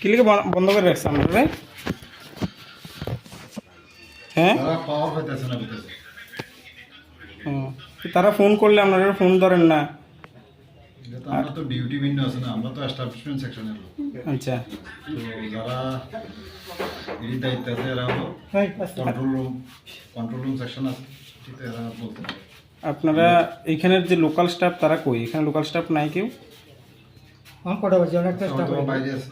কি লিখে বন্ধ করে রাখছে আপনারা হ্যাঁ? তারা ফোন করলে আপনারা ফোন ধরেন না। আমরা তো ডিউটি ভিন্ন আছে না আমরা তো এস্টাবলিশমেন্ট সেকশনের লোক। আচ্ছা। তো যারা এই দায়িত্ব আছে এরা হলো control room control room section আছে এরা বলতে আপনারা এখানের যে লোকাল স্টাফ তারা কই? এখানে লোকাল স্টাফ নাই কেউ? আমার কটা বাজে? অনেকটা স্টাফ বাইরে আছে।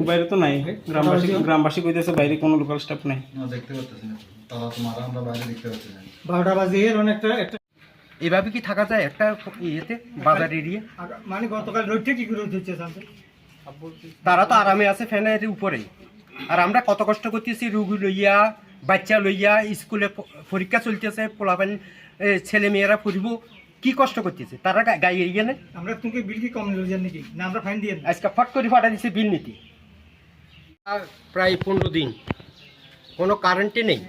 বাইরে তো নাই গ্রামবাসী গ্রামবাসী? কইতেছে বাইরে কোনো লোকাল স্টাফ নাই। না দেখতে পাচ্ছি না। তারা তো মারা আমরা বাইরে দেখতে পাচ্ছি না। বারোটা বাজে এর অনেকটা একটা এভাবে কি থাকা যায়? একটা ইয়েতে বাজার এরিয়া? মানে গতকাল রোডটা কি করে হচ্ছে তারা তো আরামে আছে ফ্যানের উপরে। আর আমরা কত কষ্ট করতেছি রুগী লইয়া বাচ্চা লইয়া স্কুলে পরীক্ষা চলতেছে পোলাপান ছেলে মেয়েরা পড়িব। কি কষ্ট করতেছে? তারা গা- গায়ে এরিয়া নেই? আমরা তুমি বিল কি কম নাকি? না আমরা ফাইন দিয়ে আজকে ফট করে ফাটা দিচ্ছে বিল নীতি। প্রায় পনেরো দিন। কোনো কারেন্টে নেই।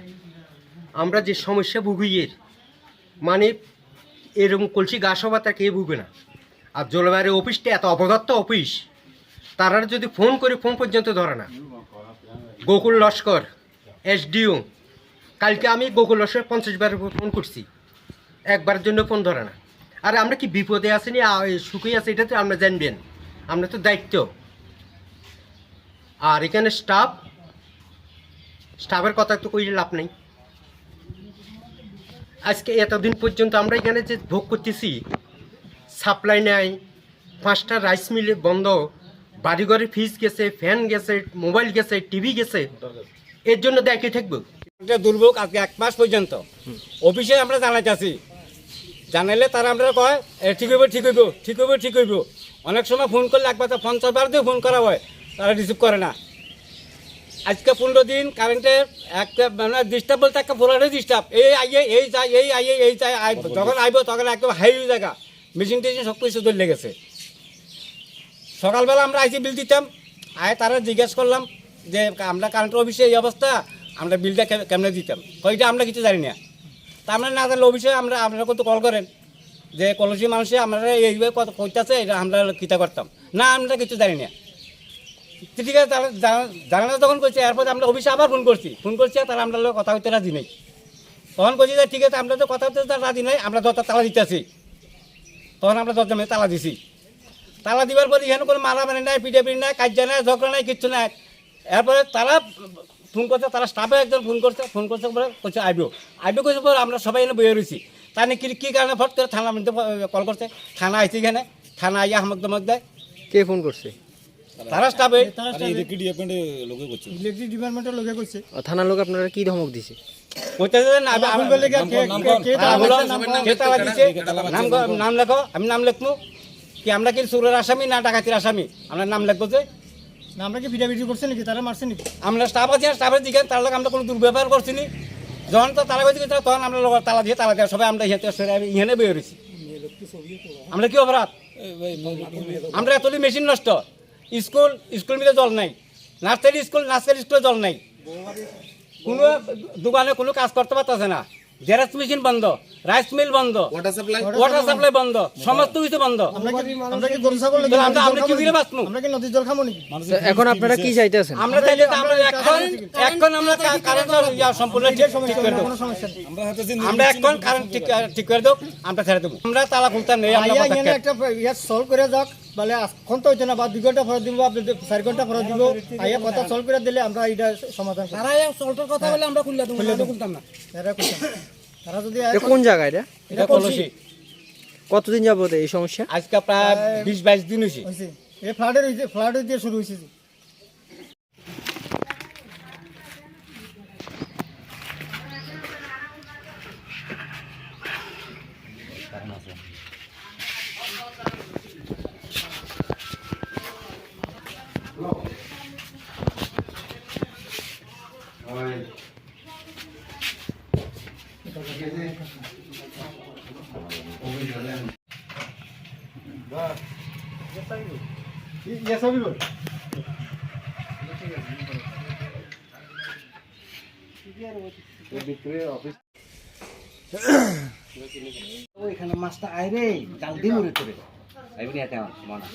আমরা যে সমস্যা ভুগি এর মানে এরকম কলসি গাছ হবা কে ভুগে না। আর জলবায়ু অফিসটা এত অপদত্ত অফিস, তারা যদি ফোন করে ফোন পর্যন্ত ধরে না। গোকুল লস্কর, এসডিও, কালকে আমি গোকুল লস্কর পঞ্চাশ বার ফোন করছি। একবারের জন্য ফোন ধরে না। আর আমরা কি বিপদে আসেনি সুখে আছে, এটা তো আমরা জানবেন। আমরা তো দায়িত্ব। আর এখানে স্টাফ স্টাফের কথা তো কইলে লাভ নেই। আজকে এতদিন পর্যন্ত আমরা এখানে যে ভোগ করতেছি সাপ্লাই নাই, পাঁচটা রাইস মিল বন্ধ বাড়িঘরে ফিজ গেছে ফ্যান গেছে মোবাইল গেছে টিভি গেছে, এর জন্য দেখে থাকব। দুর্ভোগ আজকে এক মাস পর্যন্ত। অফিসে আমরা জানাইতেছি জানাইলে তারা আমরা কয় ঠিক হইব ঠিক হইব ঠিক হইব ঠিক হইব। অনেক সময় ফোন করলে একবার পঞ্চাশ বার দিয়ে ফোন করা হয়। তারা রিসিভ করে না। আজকে পনেরো দিন কারেন্টের একটা মানে ডিস্টার্ব বলতে একটা ফোলারে ডিস্টার্ব এই আইয়ে এই চাই এই আইয়ে এই চাই যখন আইব তখন একদম হাই জায়গা। মেশিন টেশিন সব কিছু ধরে লেগেছে। সকালবেলা আমরা আইসি বিল দিতাম। আয় তারা জিজ্ঞেস করলাম যে আমরা কারেন্টের অফিসে এই অবস্থা আমরা বিলটা কেমনে দিতাম? কইটা আমরা কিছু জানি না। তা আমরা না জানলে অফিসে আমরা আপনারা কত কল করেন? যে কলসি মানুষে আমরা এইভাবে কত কইতাছে এটা আমরা কিতা করতাম। না আমরা কিছু জানি না। ঠিক আছে তারা জানা- জানানো যখন করছে, এরপর আমরা অফিসে আবার ফোন করছি। ফোন করছি তারা আমরা কথা হইতে রাজি নেই। তখন করছি যে ঠিক আছে, আমরা তো কথা হইতে রাজি নাই, আমরা দরজা তালা দিতেছি। তখন আমরা দরজা মেয়ে তালা দিছি। তালা দিবার পরে এখানে কোনো মারামারি নাই পিটাপিটি নাই কাজ্যা নাই, ঝগড়া নাই, কিচ্ছু নাই। এরপরে তারা ফোন করছে, তারা স্টাফে একজন ফোন করছে ফোন করছে পরে করছে আইবিও আইবিও করছে পরে আমরা সবাই এনে বয়ে রয়েছি তাই নাকি কী কারণে ফট করে থানা কল করছে? থানা আইছি এখানে, থানা আইয়া হামক দমক দেয়। কে ফোন করছে? তারা স্টাফে ইলেকট্রিক ডিপার্টমেন্টের লোকে করছে ও, থানার লোক আপনারা কি ধমক দিছে তারা নাম কে তালা দিছে? নাম ক- নাম লেখো আমি নাম লিখব কি আমরা কি সুরের আসামি না ডাকাতির আসামি আমরা নাম লিখব যে আমরা কি পিটাপিটি করছে নাকি তারা মারছে নাকি আমরা স্টাফ আছি স্টাফের দিকে তার লোক আমরা কোনো দুর্ব্যবহার করছি নি যখন তো বেঁধে গেছে তখন আমরা লোক তালা দিয়ে তালা দিয়ে সবাই আমরা ইহাতে ইহানে বের আমরা কি অপরাধ আমরা এতলি মেশিন নষ্ট স্কুল স্কুল মিলে জল নাই। নার্সারি স্কুল নার্সারি স্কুলে জল নাই। কোনো দোকানে কোনো কাজ করতে পারতেছে না। জেরক্স মেশিন বন্ধ রাইস মিল বন্ধ ওয়াটার সাপ্লাই ওয়াটার সাপ্লাই বন্ধ সমস্ত কিছু বন্ধ। আমরা কি গরু ছাগল আমরা আমরা কি করে বাঁচবো? আমরা কি নদীর জল খাব নাকি? এখন আপনারা কি চাইতেছেন? আমরা চাইলে তো আমরা এখন এখন আমরা কারেন্ট ইয়া সম্পূর্ণ ঠিক ঠিক করে দেবো। কোনো সমস্যা নেই। আমরা এখন কারেন্ট ঠিক ঠিক করে দেবো আমরা ছেড়ে দেবো। আমরা তালা খুলতাম নেই আমরা একটা ইয়া সলভ করে যাক। বলে এখন তো হইতো না বা দুই ঘণ্টা ফরত দিব বা চার ঘণ্টা ফরত দিব আইয়া কথা সলভ করে দিলে আমরা এটা সমাধান তারা কথা বলে আমরা খুললে খুললে খুলতাম না তারা খুলতাম না। তারা যদি কোন জায়গা এটা এটা কলসি। কতদিন যাবত এই সমস্যা? আজকে প্রায় বিশ বাইশ দিন হয়েছে এই ফ্লাডের হয়েছে ফ্লাড দিয়ে শুরু হয়েছে যে। Yes, সবই বল। ওইখানে মাছটা আইরে জাল দিন উড়ে তোরে আইবি এটা মনে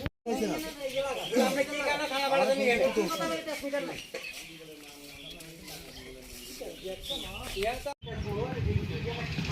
আমরা